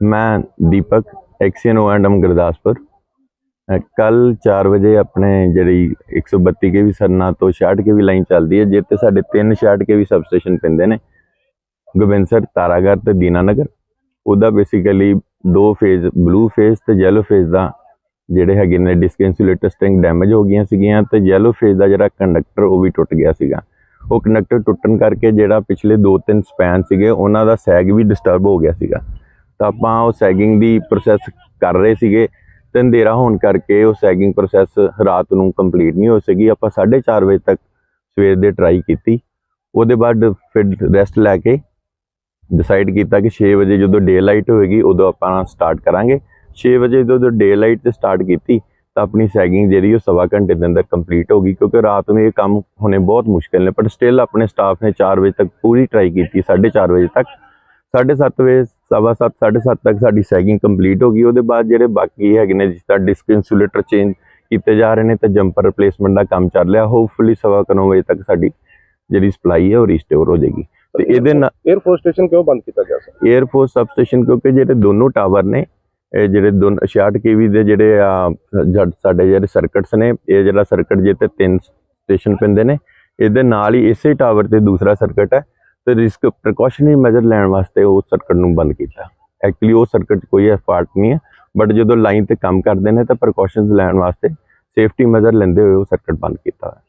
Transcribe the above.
ਮੈਂ ਦੀਪਕ ਐਕਸੀਅਨੋ ਐਂਡਮ ਗੁਰਦਾਸਪੁਰ। ਕੱਲ 4 ਵਜੇ ਆਪਣੇ ਜਿਹੜੀ 132 ਕੇ ਵੀ ਸਰਨਾ ਤੋਂ 66 ਕੇ ਵੀ ਲਾਈਨ ਚੱਲਦੀ ਹੈ ਜਿੱਤੇ ਸਾਡੇ ਤਿੰਨ 66 ਕੇ ਵੀ ਸਬਸਟੇਸ਼ਨ ਪੈਂਦੇ ਨੇ ਗੋਬਿੰਦਸਰ ਤਾਰਾਗੜ੍ਹ ਤੇ ਦੀਨਾਨਗਰ ਉਹਦਾ ਬੇਸਿਕਲੀ ਦੋ ਫੇਜ਼ ਬਲੂ ਫੇਜ਼ ਤੇ ਯੈਲੋ ਫੇਜ਼ ਦਾ ਜਿਹੜੇ ਹੈਗੇ ਨੇ ਡਿਸਕ ਇਨਸੂਲੇਟਰ ਸਟ੍ਰਿੰਗ ਡੈਮੇਜ ਹੋ ਗਈਆਂ ਸੀਗੀਆਂ ਤੇ ਯੈਲੋ ਫੇਜ਼ ਦਾ ਜਿਹੜਾ ਕੰਡਕਟਰ ਉਹ ਵੀ ਟੁੱਟ ਗਿਆ ਸੀਗਾ। ਉਹ ਕੰਡਕਟਰ ਟੁੱਟਣ ਕਰਕੇ ਜਿਹੜਾ ਪਿਛਲੇ 2-3 ਸਪੈਨ ਸੀਗੇ, ਉਹਨਾਂ ਦਾ ਸੈਗ ਵੀ ਡਿਸਟਰਬ ਹੋ ਗਿਆ ਸੀਗਾ। ਤਾਂ ਆਪਾਂ ਉਹ ਸੈਗਿੰਗ ਦੀ ਪ੍ਰੋਸੈਸ ਕਰ ਰਹੇ ਸੀਗੇ ਤੇ ਅੰਧੇਰਾ ਹੋਣ ਕਰਕੇ ਉਹ ਸੈਗਿੰਗ ਪ੍ਰੋਸੈਸ ਰਾਤ ਨੂੰ ਕੰਪਲੀਟ ਨਹੀਂ ਹੋ ਸਕੀ ਆਪਾਂ 4:30 ਵਜੇ ਤੱਕ ਸਵੇਰ ਦੇ ਟਰਾਈ ਕੀਤੀ। ਉਹਦੇ ਬਾਅਦ ਫਿਰ ਰੈਸਟ ਲੈ ਕੇ ਡਿਸਾਈਡ ਕੀਤਾ ਕਿ 6 ਵਜੇ ਜਦੋਂ ਡੇ ਲਾਈਟ ਹੋਏਗੀ, ਉਦੋਂ ਆਪਾਂ ਸਟਾਰਟ ਕਰਾਂਗੇ। 6 ਵਜੇ ਜਦੋਂ ਡੇ ਲਾਈਟ ਤੇ ਸਟਾਰਟ ਕੀਤੀ, ਤਾਂ ਆਪਣੀ ਸੈਗਿੰਗ ਜਿਹੜੀ ਉਹ ਸਵਾ ਘੰਟੇ ਦੇ ਅੰਦਰ ਕੰਪਲੀਟ ਹੋ ਗਈ, ਕਿਉਂਕਿ ਰਾਤ ਨੂੰ ਇਹ ਕੰਮ ਹੋਣੇ ਬਹੁਤ ਮੁਸ਼ਕਿਲ ਨੇ ਪਰ ਸਟਿਲ ਆਪਣੇ ਸਟਾਫ ਨੇ 4 ਵਜੇ ਤੱਕ ਪੂਰੀ ਟਰਾਈ ਕੀਤੀ 4:30 ਵਜੇ ਤੱਕ। 7:30 ਵਜੇ ਸਵਾ ਸੱਤ, ਸਾਢੇ ਸੱਤ ਤੱਕ ਸਾਡੀ ਸੈਗਿੰਗ ਕੰਪਲੀਟ ਹੋ ਗਈ। ਉਹਦੇ ਬਾਅਦ ਜਿਹੜੇ ਬਾਕੀ ਹੈਗੇ ਨੇ ਜਿਸ ਤਰ੍ਹਾਂ ਡਿਸਕ ਇਨਸੂਲੇਟਰ ਚੇਂਜ ਕੀਤੇ ਜਾ ਰਹੇ ਨੇ ਤੇ ਜੰਪਰ ਰਿਪਲੇਸਮੈਂਟ ਦਾ ਕੰਮ ਚੱਲ ਰਿਹਾ। ਹੋਪਫੁਲੀ ਸਵਾ ਕੁ ਨੌ ਵਜੇ ਤੱਕ ਸਾਡੀ ਜਿਹੜੀ ਸਪਲਾਈ ਹੈ ਉਹ ਰੀਸਟੋਰ ਹੋ ਜਾਏਗੀ। ਤੇ ਇਹਦੇ ਨਾਲ 에ਅਰਫੋਰਸ ਸਟੇਸ਼ਨ ਕਿਉਂ ਬੰਦ ਕੀਤਾ ਗਿਆ ਸਰ? 에ਅਰਫੋਰਸ ਸਬਸਟੇਸ਼ਨ ਕਿਉਂਕਿ ਜਿਹੜੇ ਦੋਨੋਂ ਟਾਵਰ ਨੇ ਇਹ ਜਿਹੜੇ ਦੋਨ 66 ਕੇਵੀ ਦੇ ਜਿਹੜੇ ਆ ਜਦ ਸਾਡੇ ਜਿਹੜੇ ਸਰਕਟਸ ਨੇ ਇਹ ਜਿਹੜਾ ਸਰਕਟ ਜੇ ਤੇ ਤਿੰਨ ਸਟੇਸ਼ਨ ਪੈਂਦੇ ਨੇ ਇਹਦੇ ਨਾਲ ਹੀ ਇਸੇ ਟਾਵਰ ਤੇ ਦੂਸਰਾ ਸਰਕਟ ਹੈ। ਤੇ ਰਿਸਕ ਪ੍ਰੀਕਾਸ਼ਨਰੀ ਮੈਜਰ ਲੈਣ ਵਾਸਤੇ ਉਹ ਸਰਕਟ ਨੂੰ ਬੰਦ ਕੀਤਾ। ਐਕਚੁਅਲੀ ਉਹ ਸਰਕਟ 'ਚ ਕੋਈ ਫਾਲਟ ਨਹੀਂ ਹੈ ਬਟ ਜਦੋਂ ਲਾਈਨ ਤੇ ਕੰਮ ਕਰਦੇ ਨੇ ਤਾਂ ਪ੍ਰੀਕਾਸ਼ਨਸ ਲੈਣ ਵਾਸਤੇ ਸੇਫਟੀ ਮੈਜਰ ਲੈਂਦੇ ਹੋਏ ਉਹ ਸਰਕਟ ਬੰਦ ਕੀਤਾ ਹੋਇਆ।